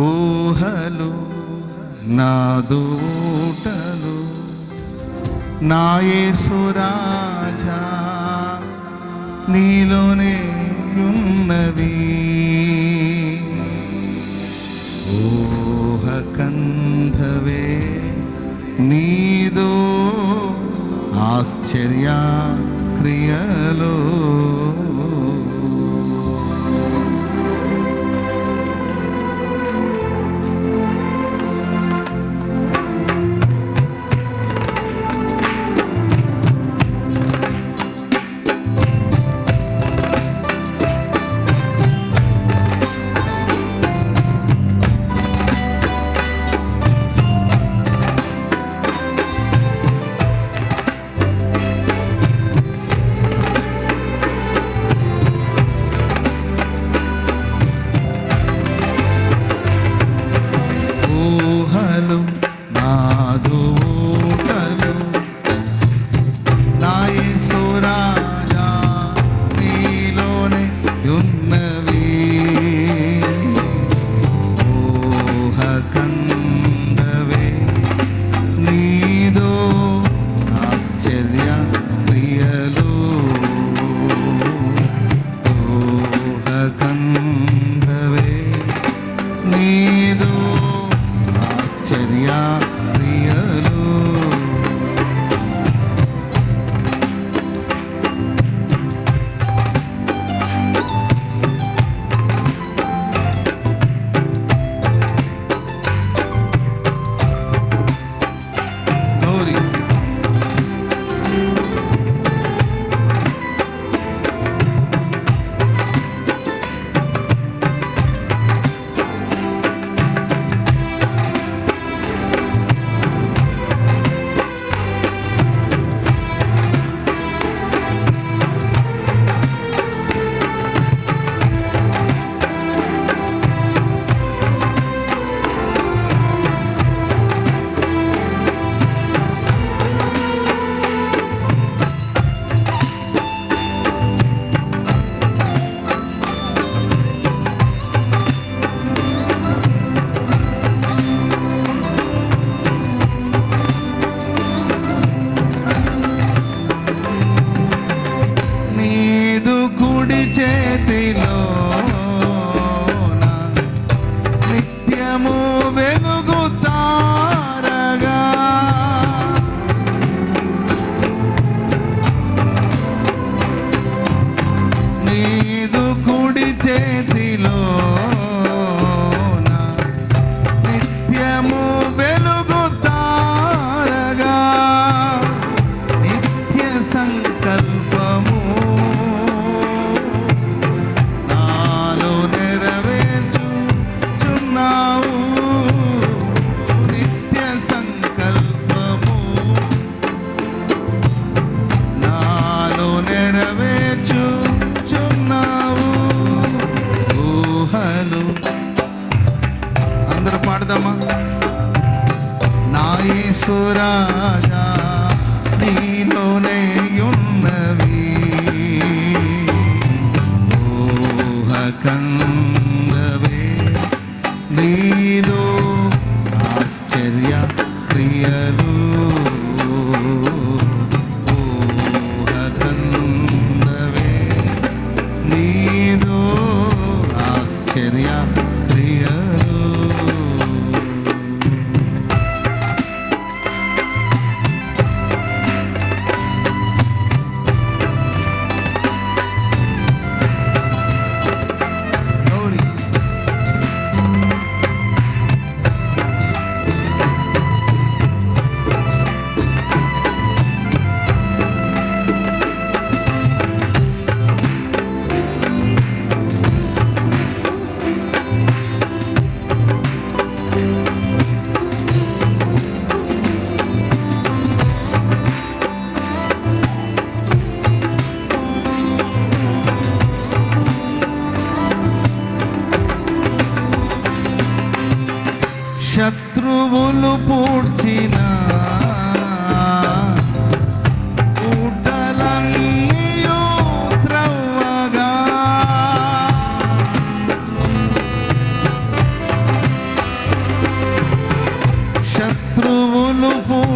ఊహలు నా దూటలు నాయసురాజా నీలోనే ఉన్నవి. ఊహ కంధవే నీదో ఆశ్చర్య క్రియలో tan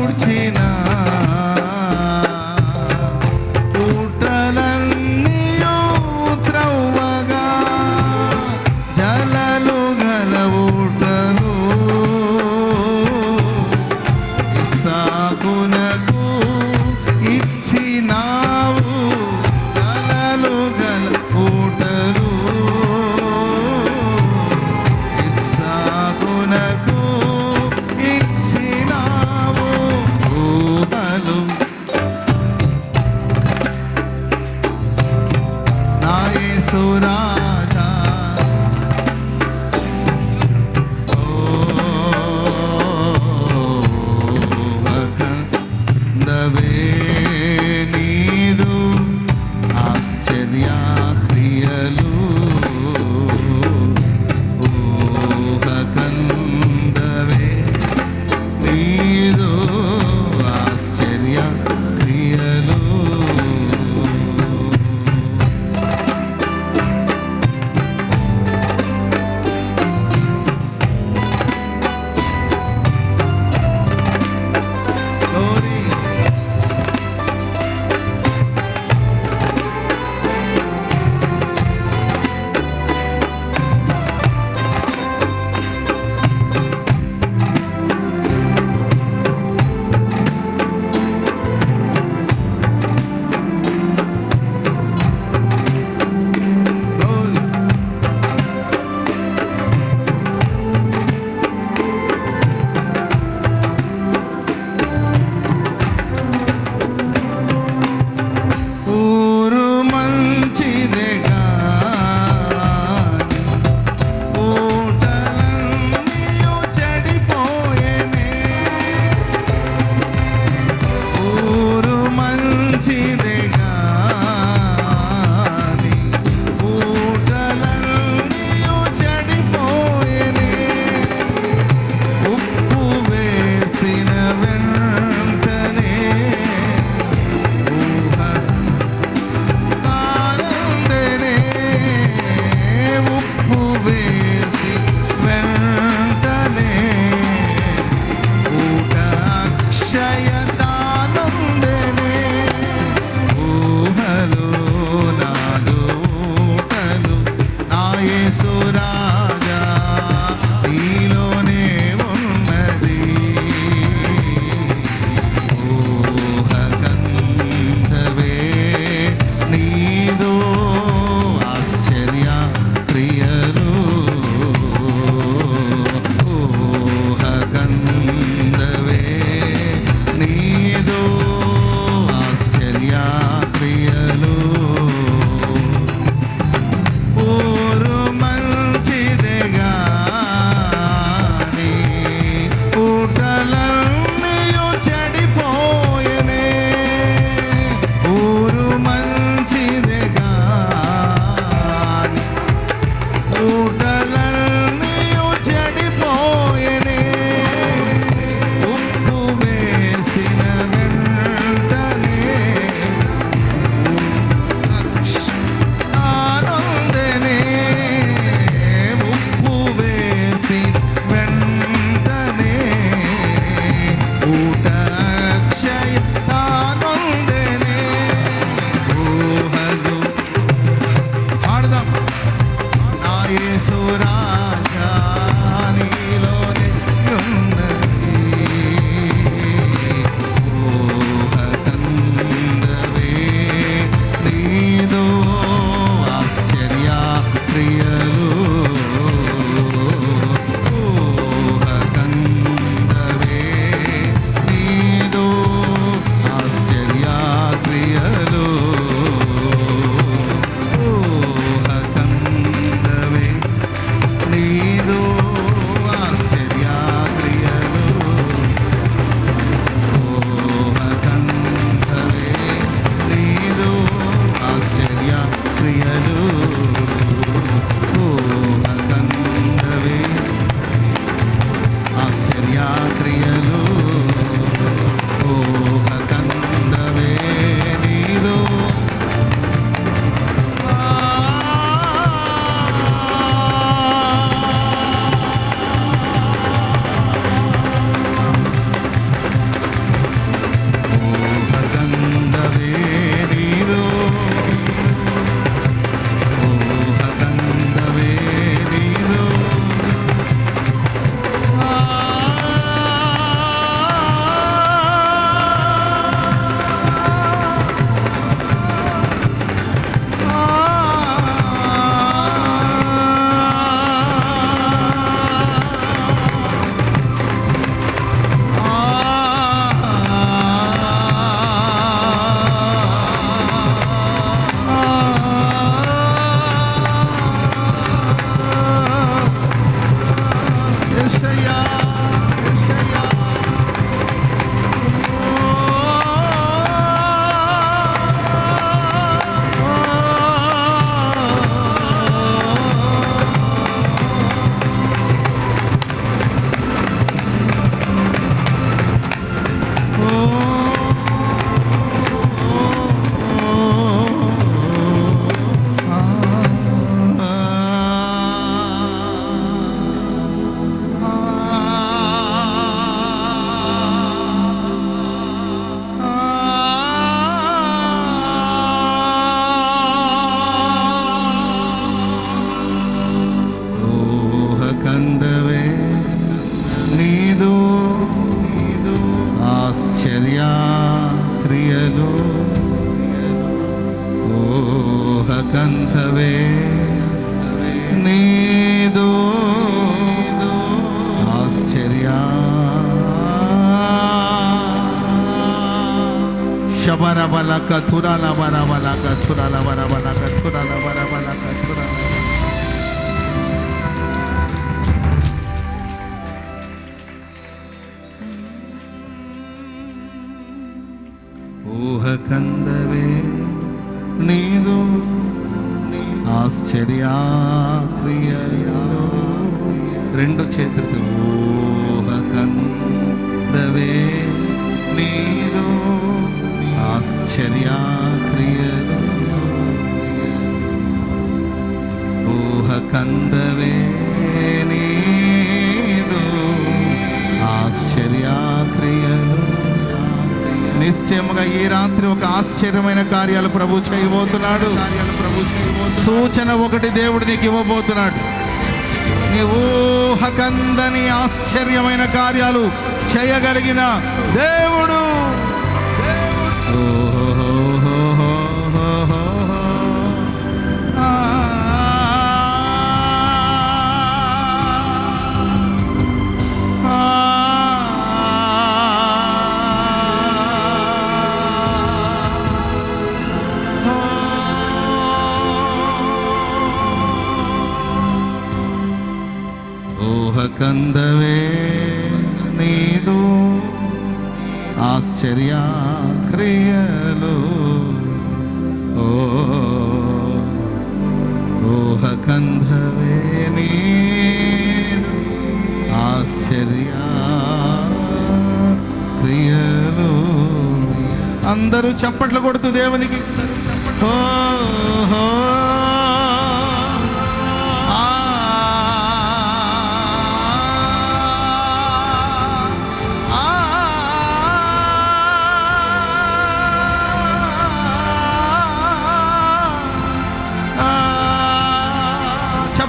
Curti. escuta. కథురాల బరబల కథురాల బరబల కథురాల బరబల కథురాల ఊహ కందవే నీదు ఆశ్చర్యాక్రియలో రెండు చేతులతో ఊహ కందవే నీదు ఆశ్చర్యాక్రియ ఊహ కందవే నీదు ఆశ్చర్యాక్రియలు నిశ్చయముగా ఈ రాత్రి ఒక ఆశ్చర్యమైన కార్యాలు ప్రభు చేయబోతున్నాడు సూచన ఒకటి దేవుడు నీకు ఇవ్వబోతున్నాడు నీ ఊహకందని ఆశ్చర్యమైన కార్యాలు చేయగలిగిన దేవుడు ఆశ్చర్య క్రియలు అందరూ చప్పట్లు కొడుతూ దేవునికి. ఓ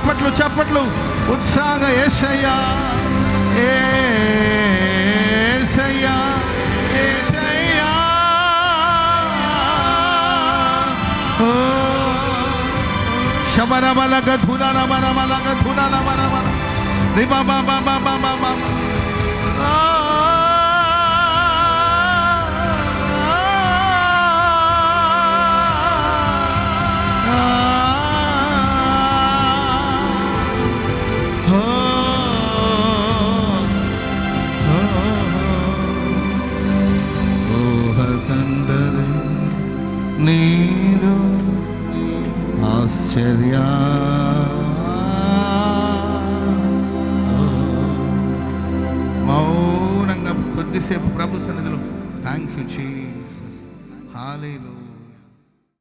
చప్పట్లు చప్పట్లు. ఉత్సాహ ఏసయ్యా ఏసయ్యా ఏసయ్యా. ఓ. శబరబలగ ధునన మనమలగ ధునన మనమల రిబ బ బ